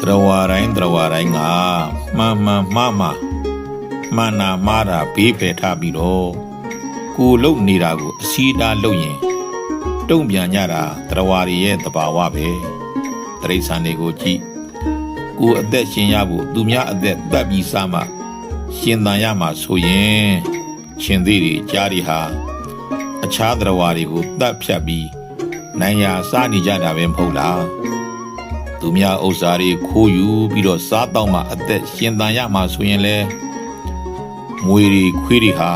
တရဝါတိုင်းတရဝါတိုင်းကမှန်မှန်မှားမှားမှန်နာမှားတာဘေးဖယ်ထားပြီးတော့ကိုလုံနေတာကိုအစီအတားလုပ်ရင်တုံ့ပြန်ကြတာတရဝါတွေရဲ့တဘာဝပဲတရိษံတွေကိုကြည့်ကိုအသက်ရှင်ရဖို့သူများအသက်တတ်ပြီးစားမှရှင်သန်ရမှာဆိုရင်ရှင်သေးတွေကြားတွေဟာအခြားသရဝါတွေကိုတတ်ဖြတ်ပြီး နိုင်ရာစားနေကြတာပဲမဟုတ်လားသူများဥစ္စာတွေခိုးယူပြီးတော့စားတော့မှအသက်ရှင်သန်ရမှာဆိုရင်လေမွေတွေခွေးတွေဟာ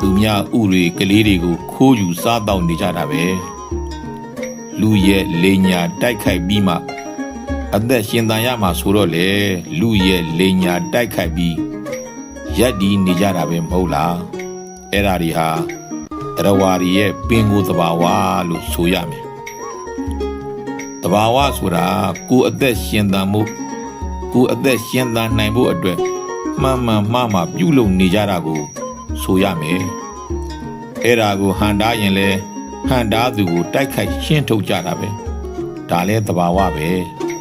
သူများဥတွေကလေးတွေကိုခိုးယူစားတော့နေကြတာပဲလူရဲ့လေညာတိုက်ခိုက်ပြီးမှအသက်ရှင်သန်ရမှာဆိုတော့လေလူရဲ့လေညာတိုက်ခိုက်ပြီးရက်ဒီနေကြတာပဲမဟုတ်လားအဲ့ဒါတွေဟာတရဝါရီရဲ့ပင်ကိုယ်တဘာဝလို့ဆိုရမယ်။ တဘာဝဆိုတာကိုယ်အသက်ရှင်သန်မှုကိုယ်အသက်ရှင်သန်နိုင်ဖို့အတွက်မှန်မှန်မှားမှားပြုလုပ်နေကြတာကို ဆိုရမယ်။အဲ့ဒါကိုဟန်တားရင်လဲဟန်တားသူကိုတိုက်ခိုက်ရှင်းထုတ်ကြတာပဲ။ဒါလဲတဘာဝပဲ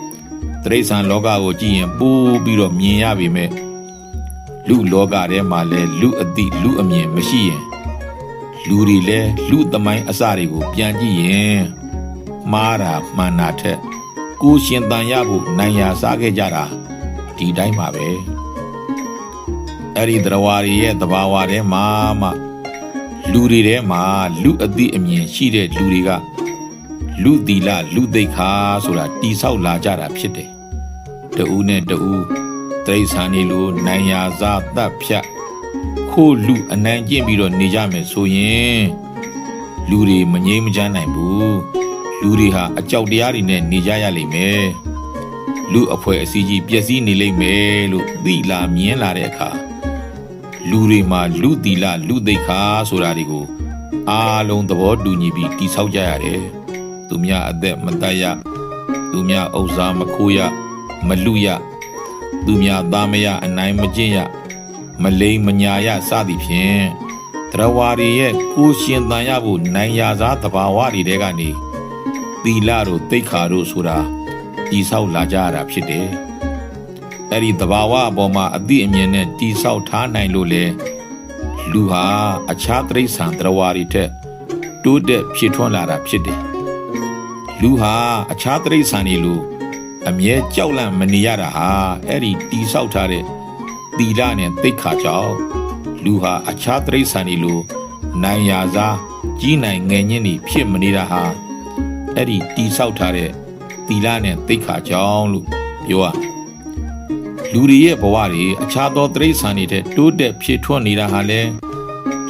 ။တရိษံလောကကိုကြည့်ရင်ပိုးပြီးတော့မြင်ရပေမဲ့လူလောကထဲမှာလဲလူအတိလူအမြင်မရှိရင်လူတွေလည်းလူသမိုင်းအစတွေကိုပြန်ကြည့်ရင် မှားတာမှန်တာထက်ကိုယ်ရှင်တန်ရဖို့နိုင်ရာစားခဲ့ကြတာဒီတိုင်းပါပဲအဲ့ဒီသရဝါတွေရဲ့သဘာဝထဲမှာမှလူတွေထဲမှာလူအသိအမြင်ရှိတဲ့လူတွေကလူသီလလူသိက္ခာဆိုတာတိဆောက်လာကြတာဖြစ်တယ်တူနဲ့တူတိရစ္ဆာန်တွေလိုနိုင်ရာစားတတ်ဖြတ်ခိုးလူအနိုင်ကျင့်ပြီးတော့နေကြမယ်ဆိုရင်လူတွေမငြိမ်းမချမ်းနိုင်ဘူး လူတွေဟာအကြောက်တရားတွေနဲ့နေကြရလိမ့်မယ်လူအဖွဲ့အစည်းကြီးပျက်စီးနေလိမ့်မယ်လို့သိလာမြင်လာတဲ့အခါလူတွေမှာလူတီလာလူသိက္ခာဆိုတာတွေကိုအားလုံးသဘောတူညီပြီးတိဆောက်ကြရတယ်သူများအသက်မတတ်ရသူများဥစ္စာမခိုးရမလူရသူများသားမရအနိုင်မကျင့်ရမလိမ်မညာရစသည်ဖြင့်တရဝါရီရဲ့ကိုယ်ရှင်တန်ရဖို့နိုင်ရာစားတဘာဝတွေတဲကနေ သီလတို့တိတ်ခါတို့ဆိုတာတိဆောက်လာကြရတာဖြစ်တယ်။အဲ့ဒီတဘာဝအပေါ်မှာအသိအမြင်နဲ့တိဆောက်ထားနိုင်လို့လေလူဟာအခြားတိရစ္ဆာန်တရဝါရီထက်တိုးတက်ဖြစ်ထွန်းလာတာဖြစ်တယ်။လူဟာအခြားတိရစ္ဆာန်တွေလိုအမြဲကြောက်လန့်မနေရတာဟာအဲ့ဒီတိဆောက်ထားတဲ့သီလနဲ့သိက္ခာကြောင့်လူဟာအခြားတိရစ္ဆာန်တွေလိုနိုင်ရာစားကြီးနိုင်ငယ်ညင်းတွေဖြစ်မနေတာဟာ အဲ့ဒီတိဆောက်ထားတဲ့သီလနဲ့သိက္ခာကြောင့်လို့ပြောရမယ်လူတွေရဲ့ဘဝတွေအခြားသောတိရစ္ဆာန်တွေတဲ့တိုးတက်ဖြစ်ထွန်းနေတာဟာလဲ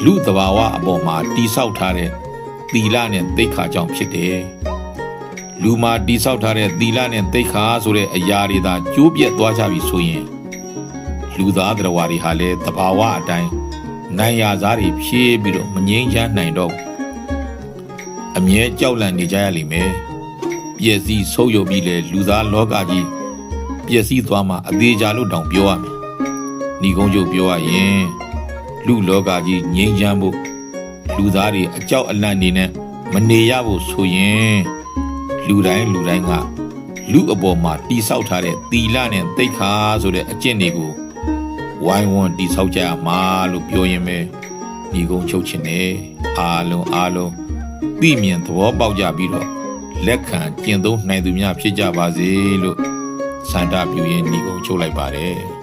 လူသဘာဝအပေါ်မှာတိဆောက်ထားတဲ့သီလနဲ့သိက္ခာကြောင့်ဖြစ်တယ်လူမှာတိဆောက်ထားတဲ့သီလနဲ့သိက္ခာဆိုတဲ့အရာတွေသာကျိုးပြက်သွားကြပြီဆိုရင်လူသားတရားဝါတွေဟာလည်းတဘာဝအတိုင်းနိုင်ရစားတွေဖြည့်ပြီးတော့မငြိမ်းချမ်းနိုင်တော့ဘူးအ မြဲကြောက်လန့်နေကြရလိမ့်မယ်ပျက်စီးဆုပ်ယုပ်ပြီးလေလူသားလောကကြီးပျက်စီးသွားမှအသေးချာလို့တောင်ပြောရမယ်ဏီကုန်းချုပ်ပြောရရင်လူလောကကြီးငြိမ်းချမ်းဖို့လူသားတွေအကြောက်အလန့်နေနဲ့မနေရဖို့ဆိုရင်လူတိုင်းလူတိုင်းကလူအပေါ်မှာတိဆောက်ထားတဲ့သီလနဲ့သိက္ခာဆိုတဲ့အကျင့်တွေကိုဝိုင်းဝန်းတိဆောက်ကြရမှာလို့ပြောရင်ပဲဒီကုန်းချုပ်ခြင်းနဲ့အားလုံးအားလုံး သိမြင်သဘောပေါက်ကြပြီးတော့လက်ခံကျင့်သုံးနိုင်သူများဖြစ်ကြပါစေလို့စန္ဒပြုရင်းဒီကုန်းချုပ်လိုက်ပါတယ်